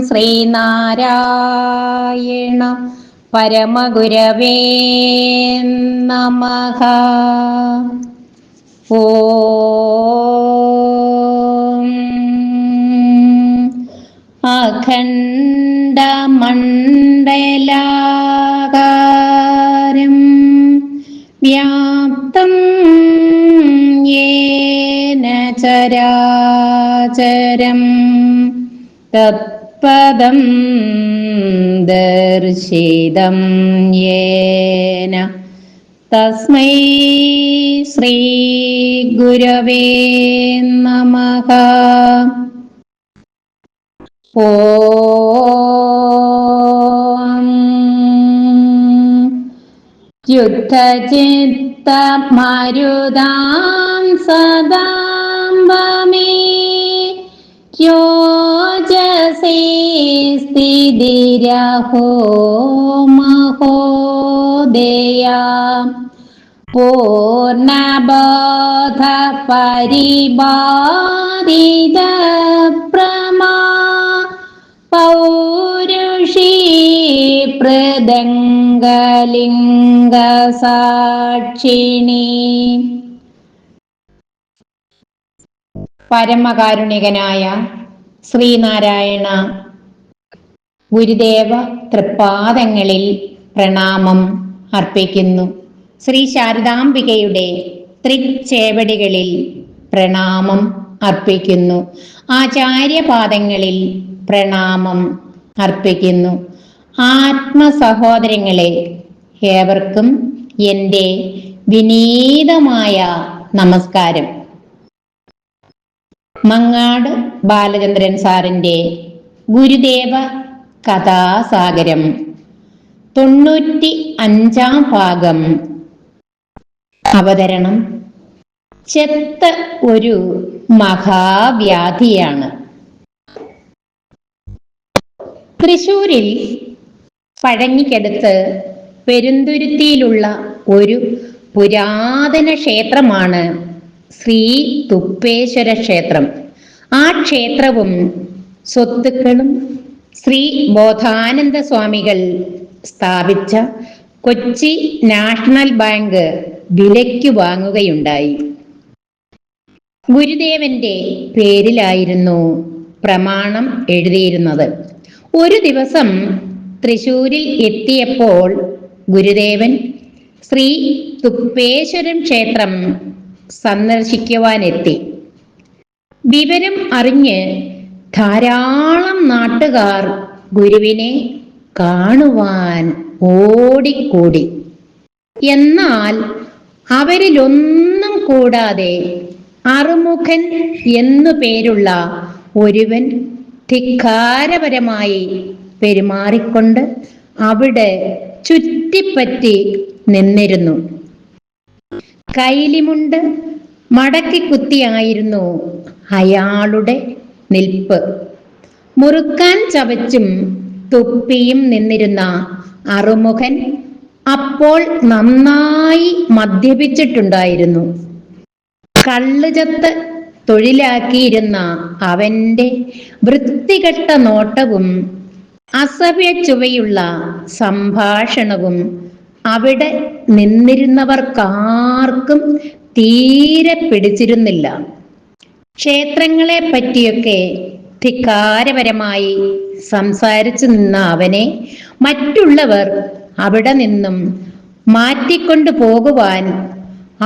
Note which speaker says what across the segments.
Speaker 1: ശ്രീനാരായണ പരമഗുരവേ നമ. ഓം. അഖണ്ഡമണ്ഡലാകാരം വ്യാപ്തം യേന ചരാചരം തത്പദം ദർശിതം യേന. തസ്മൈ ശ്രീ ഗുരവേ നമഃ. യുദ്ധചിത്ത മരുതാം സദാംബമേ പൂർണബോധ പരിബാധിത പ്രമാ പൗരുഷീ പ്രദംഗലിംഗ സാക്ഷിണി പരമകാരുണികനായ ശ്രീനാരായണ ഗുരുദേവ തൃപ്പാദങ്ങളിൽ പ്രണാമം അർപ്പിക്കുന്നു. ശ്രീ ശാരദാംബികയുടെ തൃച്ചേവടികളിൽ പ്രണാമം അർപ്പിക്കുന്നു. ആചാര്യപാദങ്ങളിൽ പ്രണാമം അർപ്പിക്കുന്നു. ആത്മസഹോദരങ്ങളെ ഏവർക്കും എന്റെ വിനീതമായ നമസ്കാരം. മങ്ങാട് ബാലചന്ദ്രൻ സാറിന്റെ ഗുരുദേവ കഥാസാഗരം. തൊണ്ണൂറ്റി അഞ്ചാം ഭാഗം. അവതരണം. ചെത്ത് ഒരു മഹാവ്യാധിയാണ്. തൃശൂരിൽ പഴങ്ങിക്കടുത്ത് പെരുന്തുരുത്തിയിലുള്ള ഒരു പുരാതന ക്ഷേത്രമാണ് ശ്രീ തുപ്പേശ്വര ക്ഷേത്രം. ആ ക്ഷേത്രവും സ്വത്തുക്കളും ശ്രീ ബോധാനന്ദ സ്വാമികൾ സ്ഥാപിച്ച കൊച്ചി നാഷണൽ ബാങ്ക് വിലയ്ക്ക് വാങ്ങുകയുണ്ടായി. ഗുരുദേവന്റെ പേരിലായിരുന്നു പ്രമാണം എഴുതിയിരുന്നത്. ഒരു ദിവസം തൃശൂരിൽ എത്തിയപ്പോൾ ഗുരുദേവൻ ശ്രീ തുപ്പേശ്വരം ക്ഷേത്രം സന്ദർശിക്കുവാനെത്തി. വിവരം അറിഞ്ഞ് ധാരാളം നാട്ടുകാർ ഗുരുവിനെ കാണുവാൻ ഓടിക്കൂടി. എന്നാൽ അവരിലൊന്നും കൂടാതെ അറുമുഖൻ എന്നു പേരുള്ള ഒരുവൻ ധിക്കാരപരമായി പെരുമാറിക്കൊണ്ട് അവിടെ ചുറ്റിപ്പറ്റി നിന്നിരുന്നു. കൈലിമുണ്ട് മടക്കി കുത്തിയായിരുന്നു അയാളുടെ നിൽപ്പ്. മുറുക്കാൻ ചവച്ചും തുപ്പിയും നിന്നിരുന്ന അറുമുഖൻ അപ്പോൾ നന്നായി മദ്യപിച്ചിട്ടുണ്ടായിരുന്നു. കള്ളുചത്ത് തൊഴിലാക്കിയിരുന്ന അവന്റെ വൃത്തികെട്ട നോട്ടവും അസഭ്യ ചുവയുള്ള സംഭാഷണവും അവിടെ നിന്നിരുന്നവർക്കാർക്കും തീരെ പിടിച്ചിരുന്നില്ല. ക്ഷേത്രങ്ങളെ പറ്റിയൊക്കെ ധിക്കാരപരമായി സംസാരിച്ചു നിന്ന അവനെ മറ്റുള്ളവർ അവിടെ നിന്നും മാറ്റിക്കൊണ്ടു പോകുവാൻ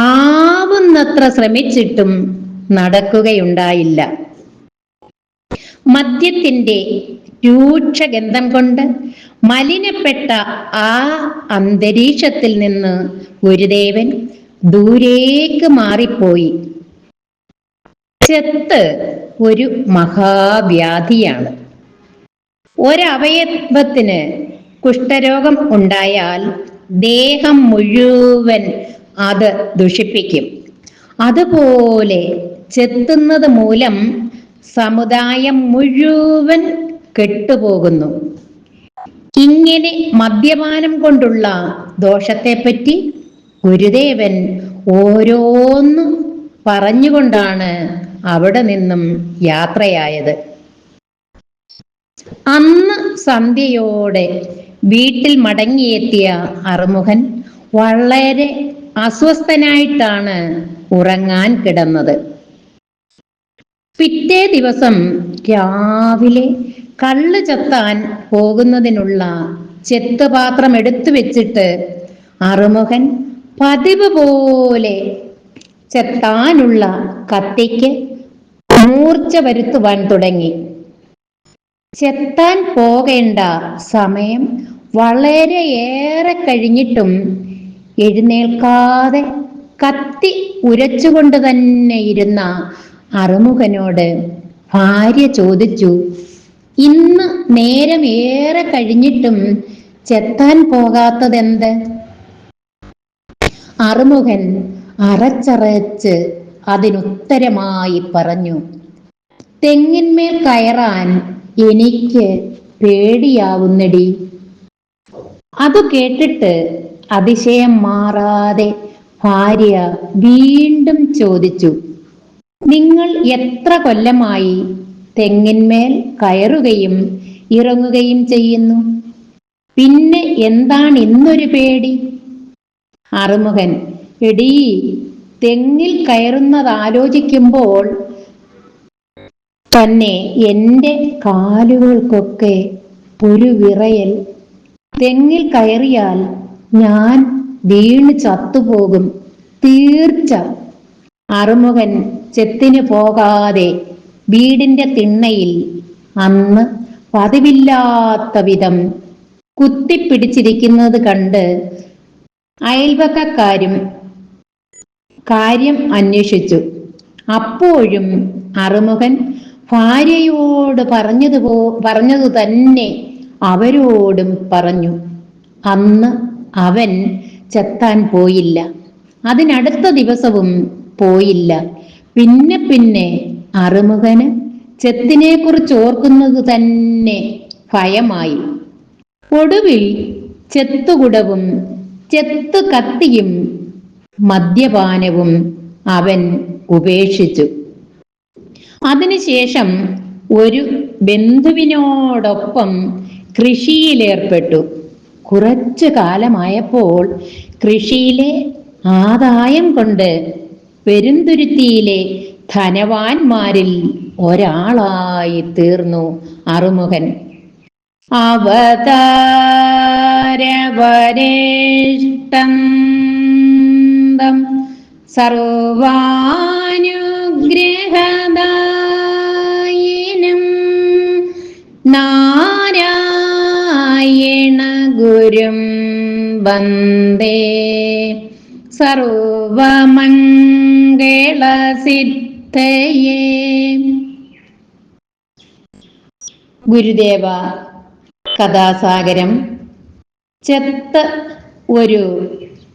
Speaker 1: ആവുന്നത്ര ശ്രമിച്ചിട്ടും നടക്കുകയുണ്ടായില്ല. മദ്യത്തിന്റെ രൂക്ഷഗന്ധം കൊണ്ട് മലിനപ്പെട്ട ആ അന്തരീക്ഷത്തിൽ നിന്ന് ഗുരുദേവൻ ദൂരേക്ക് മാറിപ്പോയി. ചെത്ത് ഒരു മഹാവ്യാധിയാണ്. ഒരവയവത്തിന് കുഷ്ഠരോഗം ഉണ്ടായാൽ ദേഹം മുഴുവൻ അത് ദുഷിപ്പിക്കും. അതുപോലെ ചെത്തുന്നത് മൂലം സമുദായം മുഴുവൻ കെട്ടുപോകുന്നു. ഇങ്ങനെ മദ്യപാനം കൊണ്ടുള്ള ദോഷത്തെപ്പറ്റി ഗുരുദേവൻ ഓരോന്നും പറഞ്ഞുകൊണ്ടാണ് അവിടെ നിന്നും യാത്രയായത്. അന്ന് സന്ധ്യയോടെ വീട്ടിൽ മടങ്ങിയെത്തിയ അറുമുഖൻ വളരെ അസ്വസ്ഥനായിട്ടാണ് ഉറങ്ങാൻ കിടന്നത്. പിറ്റേ ദിവസം രാവിലെ കള്ള് ചത്താൻ പോകുന്നതിനുള്ള ചെത്തുപാത്രം എടുത്തു വെച്ചിട്ട് അറുമുഖൻ പതിവ് പോലെ ചെത്താനുള്ള കത്തിക്ക് മൂർച്ച വരുത്തുവാൻ തുടങ്ങി. ചെത്താൻ പോകേണ്ട സമയം വളരെയേറെ കഴിഞ്ഞിട്ടും എഴുന്നേൽക്കാതെ കത്തി ഉരച്ചുകൊണ്ട് തന്നെ ഇരുന്ന അറുമുഖനോട് ഭാര്യ ചോദിച്ചു ഇന്ന് നേരം ഏറെ കഴിഞ്ഞിട്ടും ചെത്താൻ പോകാത്തതെന്ത്? അറുമുഖൻ അറച്ചറച്ച് അതിനുത്തരമായി പറഞ്ഞു തെങ്ങിന്മേൽ കയറാൻ എനിക്ക് പേടിയാവുന്നടി അത് കേട്ടിട്ട് അതിശയം മാറാതെ ഭാര്യ വീണ്ടും ചോദിച്ചു നിങ്ങൾ എത്ര കൊല്ലമായി തെങ്ങിന്മേൽ കയറുകയും ഇറങ്ങുകയും ചെയ്യുന്നു? പിന്നെ എന്താണ് ഇന്നൊരു പേടി അറുമുഖൻ എടീ തെങ്ങിൽ കയറുന്നത് ആലോചിക്കുമ്പോൾ തന്നെ എന്റെ കാലുകൾക്കൊക്കെ ഒരു വിറയൽ തെങ്ങിൽ കയറിയാൽ ഞാൻ വീണ് ചത്തുപോകും. തീർച്ച. അറുമുഖൻ ചെത്തിന് പോകാതെ വീടിന്റെ തിണ്ണയിൽ അന്ന് പതിവില്ലാത്ത വിധം കുത്തിപ്പിടിച്ചിരിക്കുന്നത് കണ്ട് അയൽവക്കക്കാരും കാര്യം അന്വേഷിച്ചു. അപ്പോഴും അറുമുഖൻ ഭാര്യയോട് പറഞ്ഞതുപോ പറഞ്ഞതു തന്നെ അവരോടും പറഞ്ഞു. അന്ന് അവൻ ചെത്താൻ പോയില്ല. അതിനടുത്ത ദിവസവും പോയില്ല. പിന്നെ പിന്നെ അറുമുഖന് ചെത്തിനെ കുറിച്ച് ഓർക്കുന്നത് തന്നെ ഭയമായി. ഒടുവിൽ ചെത്തുകുടവും ചെത്തു കത്തിയും മദ്യപാനവും അവൻ ഉപേക്ഷിച്ചു. അതിനുശേഷം ഒരു ബന്ധുവിനോടൊപ്പം കൃഷിയിലേർപ്പെട്ടു. കുറച്ചു കാലമായപ്പോൾ കൃഷിയിലെ ആദായം കൊണ്ട് പെരുന്തുരുത്തിയിലെ ധനവാന്മാരിൽ ഒരാളായി തീർന്നു അറുമുഖൻ. അവതാരവരേഷ്ടം സർവാനുഗ്രഹദായിനം നാരായണ ഗുരും വന്ദേ സർവമംഗളസിദ്ധയേ. ഗുരുദേവ കഥാസാഗരം ചെത്ത് ഒരു